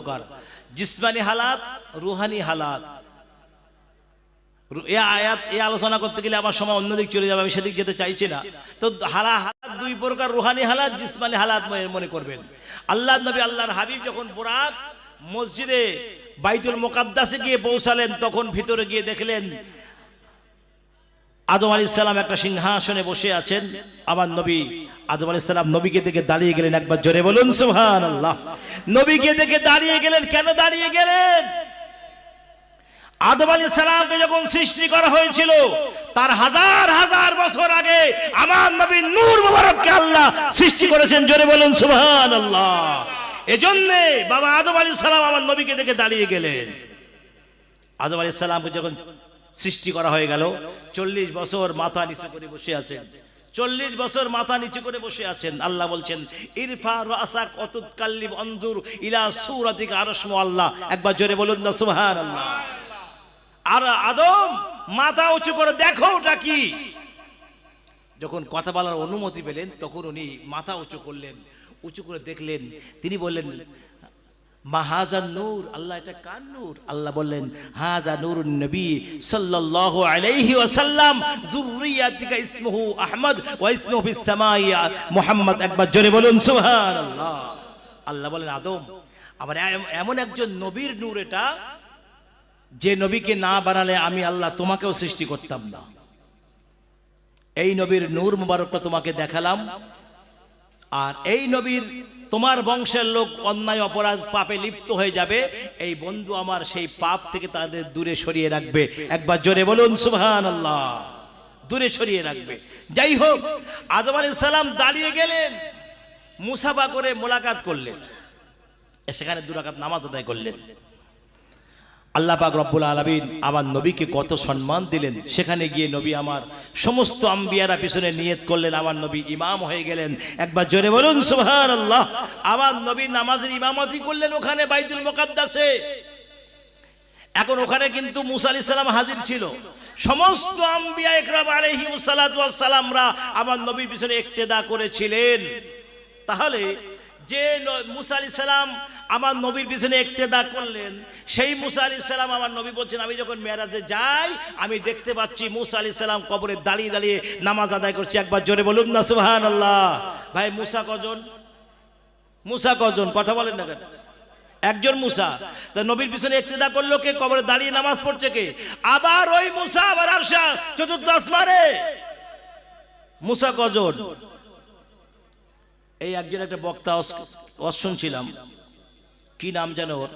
প্রকার জিসমানি হালাত, রুহানি হালাত। এ আয়াত, এ আলোচনা করতে গেলে আমার সময় অন্যদিক চলে যাবে, আমি সেদিক যেতে চাইছি না। তো হালা হালাত দুই প্রকার, রুহানি হালাত, জিসমানি হালাত মনে- মনে করবেন। আল্লাহ নবী আল্লাহর হাবিব যখন বোরাক মসজিদে বাইতুল মোকাদ্দাসে গিয়ে পৌঁছালেন, তখন ভিতরে গিয়ে দেখলেন আদম আলী সালাম একটা সিংহাসনে বসে আছেন। আমার নবী আদম আলী সালাম নবীকে দেখে দাঁড়িয়ে গেলেন একবার জোরে বলুন সুহান আল্লাহ নবীকে দেখে দাঁড়িয়ে গেলেন, কেন দাঁড়িয়ে গেলেন? আদম আলী সালামকে যখন সৃষ্টি করা হয়েছিল, তার হাজার হাজার বছর আগে আমার নবী নূর মুবারককে আল্লাহ সৃষ্টি করেছেন, জোরে বলুন সুবহান আল্লাহ এজন্যে বাবা আদম আলী সালাম আমার নবীকে দেখে দাঁড়িয়ে গেলেন। আদম আলী সালামকে যখন সৃষ্টি করা হয়ে গেল। চল্লিশ বছর মাথা নিচু করে বসে আছেন। চল্লিশ বছর মাথা নিচু করে বসে আছেন। আল্লাহ বলছেন অঞ্জুর ইলা আল্লাহ একবার জোরে বলুন না সুবহান আল্লাহ আর আদম মাথা উঁচু করে দেখো ওটা কি। যখন কথা বলার অনুমতি পেলেন, তখন উনি মাথা উঁচু করলেন। উঁচু করে দেখলেন। তিনি বললেন মাহাজান নূর, আল্লাহ এটা কার নূর? আল্লাহ বললেন, হাজা নূর নবী সাল্লাল্লাহু আলাইহি ওয়াসাল্লাম, যুররিয়াতিকা ইসমুহু আহমদ ওয়া ইসমুহু ফিস সামাই। মুহাম্মদ, একবার জোরে বলুন, সুবহানাল্লাহ। আল্লাহ বলেন, আদম, আবার এমন একজন নবীর নূর এটা, যে নবীকে না বানালে আমি আল্লাহ তোমাকেও সৃষ্টি করতাম না। এই নবীর নূর মুবারকটা তোমাকে দেখালাম। আর এই নবীর তোমার বংশের লোক অন্যায়, অপরাধ, পাপে লিপ্ত হয়ে যাবে। এই বন্ধু আমার সেই পাপ থেকে তাদের দূরে সরিয়ে রাখবে। একবার জোরে বলুন সুহান আল্লাহ দূরে সরিয়ে রাখবে। যাই হোক আজম আলী সালাম দাঁড়িয়ে গেলেন, মুসাফা করে মোলাকাত করলেন। সেখানে দুরাকাত নামাজ আদায় করলেন। আল্লাহ পাক রব্বুল আলমিন আমার নবীকে কত সম্মান দিলেন। সেখানে গিয়ে নবী আমার সমস্ত আম্বিয়ারা পিছনে নিয়ত করলেন, আমার নবী ইমাম হয়ে গেলেন। একবার জোরে বলুন সুবহান আল্লাহ আমার নবী নামাজের ইমামতি করলেন ওখানে বাইতুল মোকাদ্দাসে। এখন ওখানে কিন্তু মুসা আলি সালাম হাজির ছিল। সমস্ত আম্বিয়া একরাম আলহি সালামরা আমার নবীর পিছনে একতেদা করেছিলেন। তাহলে যে মুসা আলি সালাম আমার নবীর পিছনে একতেদা করলেন। সেই মুসা আলি সালাম আমার নবী বলছেন, আমি যখন মেয়ারাজে যাই, আমি দেখতে পাচ্ছি মুসা আলি সালাম কবরে দাঁড়িয়ে দাঁড়িয়ে নামাজ আদায় করছি। একবার জোরে বলুন না সুহান আল্লাহ ভাই, মুসা কজন? মুসা কজন? কথা বলেন না কেন? একজন মুসা। তা নবীর পিছনে একতেদা করল কে? কবরে দাঁড়িয়ে নামাজ পড়ছে কে? আবার ওই মুসা, আবার আরশা, চতুর্থ আসমানে। মুসা কজন? এই একজন একটা বক্তা অস শুনছিলাম কি নাম যেন ওর?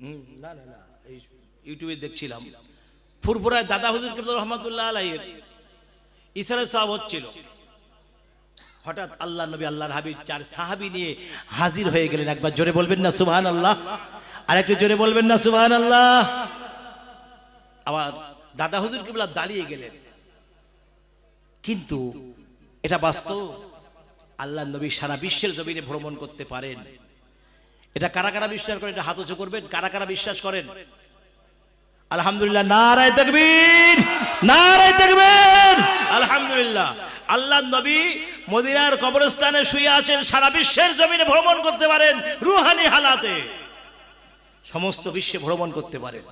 হুম, না না না এই ইউটিউবে দেখছিলাম। ফুরফুরায় দাদা হুজুর কিবদুর রহমতুল্লাহ আলাইয়ের ইসরায়েল সাহেব হচ্ছিল। হঠাৎ আল্লাহ নবী আল্লাহর হাবিব চার সাহাবি নিয়ে হাজির হয়ে গেলেন। একবার জোরে বলবেন না সুবহান আল্লাহ আর একটু জোরে বলবেন না সুবহান আল্লাহ আবার দাদা হুজুর কিবলা দাঁড়িয়ে গেলেন। কিন্তু এটা বাস্তব। আল্লাহ নবী সারা বিশ্বের জমিনে ভ্রমণ করতে পারেন। এটা কারা কারা বিশ্বাস করেন? এটা হাত উঁচু করবেন। কারা কারা বিশ্বাস করেন? আলহামদুলিল্লাহ, নারায় তাকবীর, নারায় দেখবেন আলহামদুলিল্লাহ, আল্লাহ নবী মদিনার কবরস্থানে শুয়ে আছেন, সারা বিশ্বের জমিনে ভ্রমণ করতে পারেন, রুহানি হালাতে। সমস্ত বিশ্বে ভ্রমণ করতে পারেন।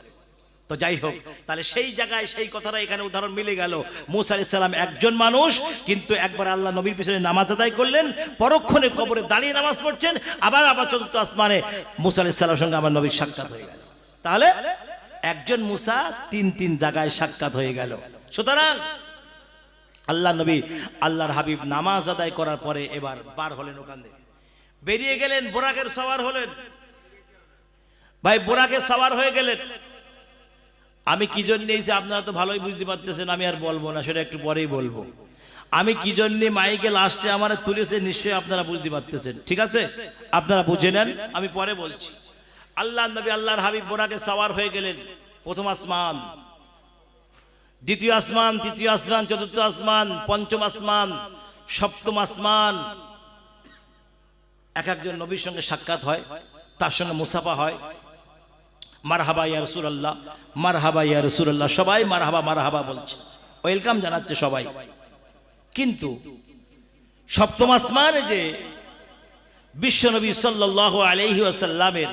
তো যাই হোক, তাহলে সেই জায়গায় সেই কথাটা এখানে উদাহরণ মিলে গেল। মুসা সালাম একজন মানুষ, কিন্তু একবার আল্লাহ নবীর পিছনে নামাজ আদায় করলেন, পরক্ষণে কবরে দাঁড়িয়ে নামাজ পড়ছেন, আবার আবার চতুর্থ আসমানে মুসা সালামের সঙ্গে আমার নবীর সাক্ষাৎ হয়ে গেল। তাহলে একজন মুসা তিন তিন জায়গায় সাক্ষাৎ হয়ে গেল। সুতরাং আল্লাহ নবী আল্লাহর হাবিব নামাজ আদায় করার পরে এবার বার হলেন ওখান থেকে বেরিয়ে গেলেন, বোরাকের সওয়ার হলেন। ভাই, বোরাকে সওয়ার হয়ে গেলেন। আমি কি জন্য যে আপনারা তো ভালোই বুঝতে পারতেছেন, আমি আর বলব না, সেটা একটু পরেই বলব। আমি কি জন্য মাইকে লাস্টে আমার তুলেছে, নিশ্চয়ই আপনারা বুঝতে পারতেছেন। ঠিক আছে? আপনারা বুঝে নেন, আমি পরে বলছি। আল্লাহ নবী, আল্লাহর হাবিব বোরাকে সওয়ার হয়ে গেলেন। প্রথম আসমান, দ্বিতীয় আসমান, তৃতীয় আসমান, চতুর্থ আসমান, পঞ্চম আসমান, সপ্তম আসমান। এক একজন নবীর সঙ্গে সাক্ষাৎ হয়, তার সঙ্গে মুসাফা হয়। মারহাবা ইয়া রসুল্লাহ মারহাবা ইয়া রসুল্লাহ সবাই মারহাবা মারহাবা বলছে। ওয়েলকাম জানাচ্ছে সবাই। কিন্তু সপ্তম আসমানে যে বিশ্বনবী সাল্লাহ আলহি আসাল্লামের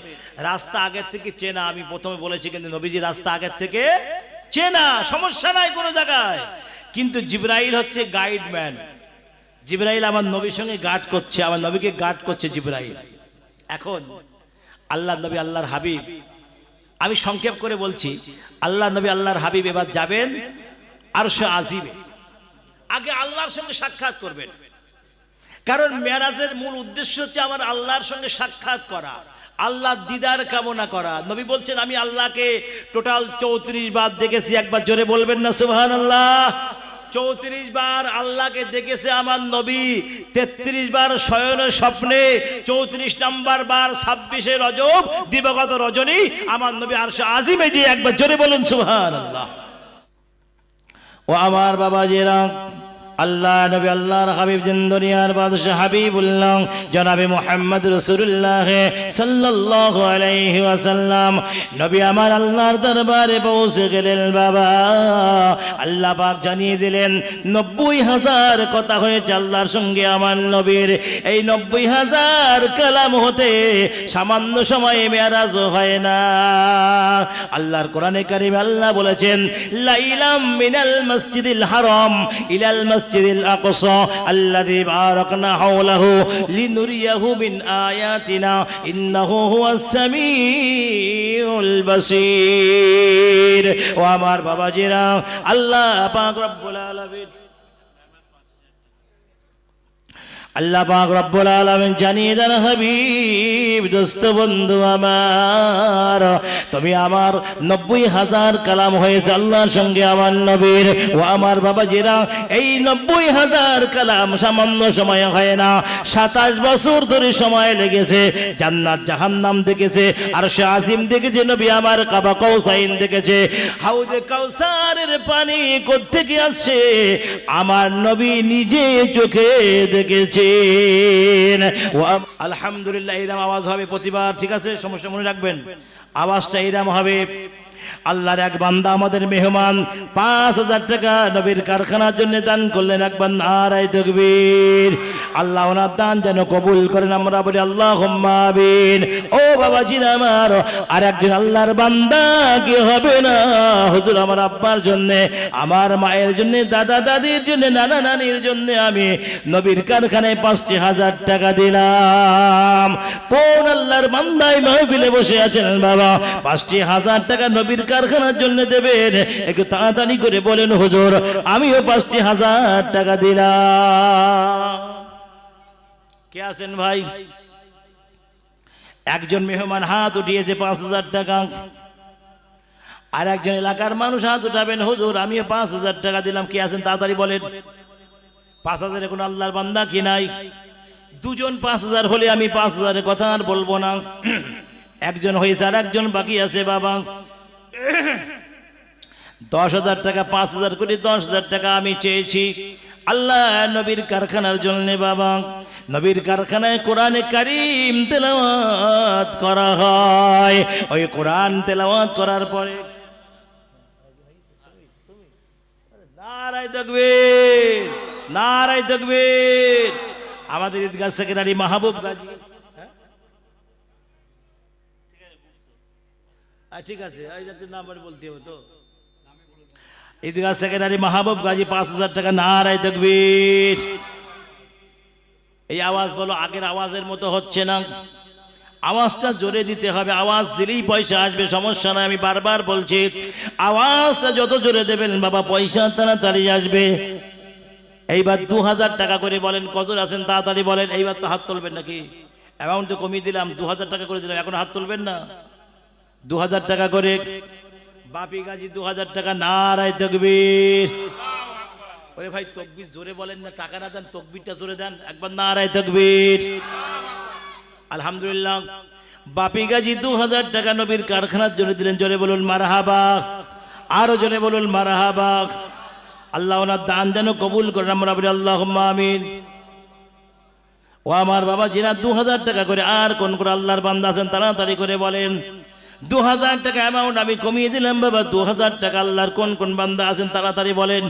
রাস্তা আগের থেকে চেনা, আমি প্রথমে বলেছি কিন্তু নবীজি রাস্তা আগের থেকে চেনা, সমস্যা নাই কোনো জায়গায়। কিন্তু জিব্রাইল হচ্ছে গাইডম্যান জিব্রাইল আমার নবীর সঙ্গে গার্ড করছে, আমার নবীকে গার্ড করছে জিব্রাইল। এখন আল্লাহ নবী, আল্লাহর হাবিব আমি সংক্ষেপ করে বলছি, আল্লাহ নবী আল্লাহর হাবিব এবার যাবেন আর সে আজিবে আগে আল্লাহর সঙ্গে সাক্ষাৎ করবেন। কারণ মেরাজের মূল উদ্দেশ্য হচ্ছে আমার আল্লাহর সঙ্গে সাক্ষাৎ করা, আল্লাহ দিদার কামনা করা। নবী বলছেন, আমি আল্লাহকে টোটাল চৌত্রিশ বার দেখেছি, একবার জোরে বলবেন না সুবাহ আল্লাহ চৌত্রিশ বার আল্লাহকে দেখেছে আমার নবী, তেত্রিশ বার শয়নে স্বপ্নে, চৌত্রিশ নম্বর বার ছাব্বিশে রজব, দিবগত রজনী আমার নবী আর আজিমে যে একবার জোরে বলুন সুহান আল্লাহ ও আমার বাবা জেরা আল্লাহ, নবী আল্লাহর হাবিব জিন্দরিয়ার বাদশাহ হাবিবুল্লাহ, জনাবে মোহাম্মদ রসুল্লাহ সাল্লাল্লাহু আলাইহি ওয়াসাল্লাম। নবী আমার আল্লাহর দরবারে পৌঁছে গেলেন, বাবা। আল্লাহ পাক জানিয়ে দিলেন, নব্বই হাজার কথা হয়েছে আল্লাহর সঙ্গে আমার নবীর। এই নব্বই হাজার কালাম হতে সামান্য সময়ে মেয়ারাজ হয় না। আল্লাহর কোরআনে কারিম আল্লাহ বলেছেন, লাইলাম মিনাল মসজিদিল হারাম, ইলাল মসজিদিল আকসা আল্লাযী বারাকনা হাওলাহু লিনুরিয়াহু মিন আয়াতিনা ইন্নাহু হুয়াস সামিউল বাসীর। ও আমার বাবাজিরা, আল্লাহ পাক রব্বুল আলামিন আল্লাহ পাক রব্বুল আলামিন জানিয়ে দেন, হাবিব, দোস্ত বন্ধু আমার, তুমি আমার নব্বই হাজার কালাম হয়েছে আল্লাহর সঙ্গে আমার নবীর ও আমার বাবা জিরা এই নব্বই হাজার কালাম সামান্য সময় হয় না, সাতাশ বছর ধরে সময় লেগেছে, জান্নাত জাহান্নাম দেখেছে আর সে আজিম দেখেছে, নবী আমার কাবা কৌসাইন দেখেছে, হাউজে কাউসারের পানি কোত্থেকে আসছে, আমার নবী নিজে চোখে দেখেছেন ও আম- আলহামদুলিল্লাহ এরম আওয়াজ হবে প্রতিবার, ঠিক আছে? সমস্যা মনে রাখবেন? আওয়াজটা এরম হবে। আল্লাহর এক বান্দা আমাদের মেহমান, পাঁচ হাজার টাকা নবীর কারখানার জন্য দান করলেন একবার নারাই তকবীর। আল্লাহ ওনার দান যেন কবুল করেন, আমরা বলি আল্লাহ আমিন। ও বাবা জিন আমার আর একজন আল্লাহর বান্দা কি হবে না? হুজুর আমার আব্বার জন্য, আমার মায়ের জন্য, দাদা দাদির জন্য, নানা নানির জন্য আমি নবীর কারখানায় পাঁচটি হাজার টাকা দিলাম। কোন আল্লাহর বান্দায় মাহফিলে বসে আছেন বাবা? পাঁচটি হাজার টাকা নবীর কারখানার জন্য দেবেন। একটু তাড়াতাড়ি করে বলেন, হুজুর, আমিও পাঁচটি হাজার টাকা দিলাম। কে আছেন ভাই? একজন মেহমান হাত উঠিয়েছে পাঁচ হাজার টাকা। আর একজন এলাকার মানুষ হাত উঠাবেন, হুজুর, আমিও পাঁচ হাজার টাকা দিলাম। কে আছেন? তাড়াতাড়ি বলেন। পাঁচ হাজারে কোনো আল্লাহর বান্দা কি নাই? দুজন পাঁচ হাজার হলে আমি পাঁচ হাজারের কথা আর বলব না। একজন হয়েছে আর একজন বাকি আছে, বাবা। দশ হাজার টাকা, পাঁচ হাজার করে দশ হাজার টাকা আমি চেয়েছি। আল্লাহ নবীর কারখানার জন্য বাবা, নবীর কারখানায় কোরআনে কারিম তেলাওয়াত করা হয়। ওই কোরআন তেলাওয়াত করার পরে নারাই তকবীর নারাই তকবীর। আমাদের ঈদগাহ সেক্রেটারি মাহবুব গাজী হ্যাঁ? আহ, ঠিক আছে। নাম্বার বলতে হবে তো। ঈদগাহ সেক্রেটারি মাহবুব গাজী পাঁচ হাজার টাকা নারাই তকবীর। এই আওয়াজ বলো, আগের আওয়াজের মতো হচ্ছে না? আওয়াজটা জোরে দিতে হবে, আওয়াজ দিলেই পয়সা আসবে, সমস্যা নয়, আমি বারবার বলছি। আওয়াজটা যত জোরে দেবেন, বাবা, পয়সা তাড়াতাড়ি আসবে। এইবার দু হাজার টাকা করে বলেন, কজন আছেন তাড়াতাড়ি বলেন, এইবার তো হাত তুলবেন নাকি? অ্যামাউন্ট তো কমিয়ে দিলাম, দু হাজার টাকা করে দিলাম, এখন হাত তুলবেন না? দু হাজার টাকা করে। বাপি গাজী দু হাজার টাকা, নারায় তকবীর। ওরে ভাই, তকবির জোরে বলেন না, টাকা না দেন, তকবিরটা জোরে দেন। একবার নারায় তকবীর। আলহামদুলিল্লাহ। বাপি গাজী দু হাজার টাকা নবীর কারখানার জন্য দিলেন, জোরে বলুন, মারাহাবা। আরও জোরে বলুন, মারাহাবা। আল্লাহ ওনার দান যেন কবুল করেন, আমরা বলি আল্লাহ আমিন। ও আমার বাবা জিনা দু হাজার টাকা করে, আর কোন করে আল্লাহর বান্দা আছেন, তাড়াতাড়ি করে বলেন। দু হাজার টাকা অ্যামাউন্ট আমি কমিয়ে দিলাম, বাবা। দু হাজার টাকা আল্লাহর কোন কোন বান্দা আছেন তাড়াতাড়ি বলেন।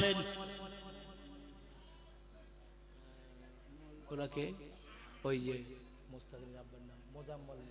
ওনাকে ওই যে মুস্তাকিমের আব্বার নাম মোজাম্মল্লা